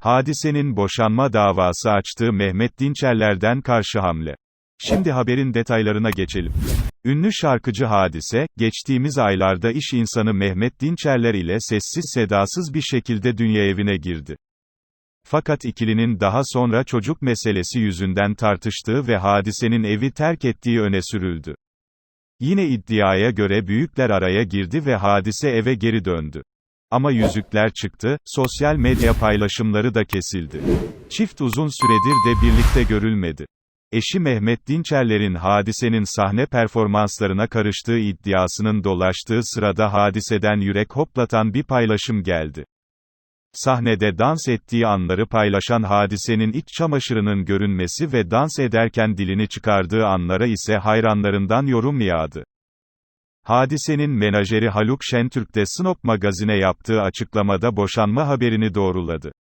Hadisenin boşanma davası açtığı Mehmet Dinçerler'den karşı hamle. Şimdi haberin detaylarına geçelim. Ünlü şarkıcı Hadise, geçtiğimiz aylarda iş insanı Mehmet Dinçerler ile sessiz sedasız bir şekilde dünya evine girdi. Fakat ikilinin daha sonra çocuk meselesi yüzünden tartıştığı ve hadisenin evi terk ettiği öne sürüldü. Yine iddiaya göre büyükler araya girdi ve hadise eve geri döndü. Ama yüzükler çıktı, sosyal medya paylaşımları da kesildi. Çift uzun süredir de birlikte görülmedi. Eşi Mehmet Dinçerler'in hadisenin sahne performanslarına karıştığı iddiasının dolaştığı sırada hadiseden yürek hoplatan bir paylaşım geldi. Sahnede dans ettiği anları paylaşan hadisenin iç çamaşırının görünmesi ve dans ederken dilini çıkardığı anlara ise hayranlarından yorum yağdı. Hadisenin menajeri Haluk Şentürk de Snop magazine yaptığı açıklamada boşanma haberini doğruladı.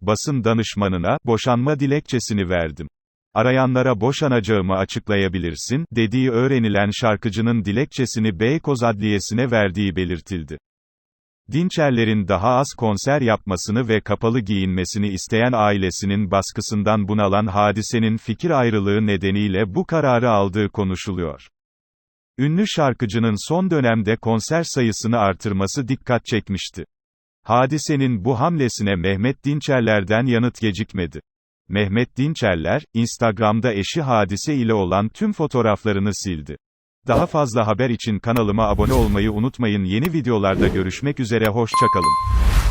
Basın danışmanına, boşanma dilekçesini verdim. Arayanlara boşanacağımı açıklayabilirsin, dediği öğrenilen şarkıcının dilekçesini Beykoz Adliyesi'ne verdiği belirtildi. Dinçerler'in daha az konser yapmasını ve kapalı giyinmesini isteyen ailesinin baskısından bunalan hadisenin fikir ayrılığı nedeniyle bu kararı aldığı konuşuluyor. Ünlü şarkıcının son dönemde konser sayısını artırması dikkat çekmişti. Hadisenin bu hamlesine Mehmet Dinçerler'den yanıt gecikmedi. Mehmet Dinçerler, Instagram'da eşi Hadise ile olan tüm fotoğraflarını sildi. Daha fazla haber için kanalıma abone olmayı unutmayın. Yeni videolarda görüşmek üzere hoşçakalın.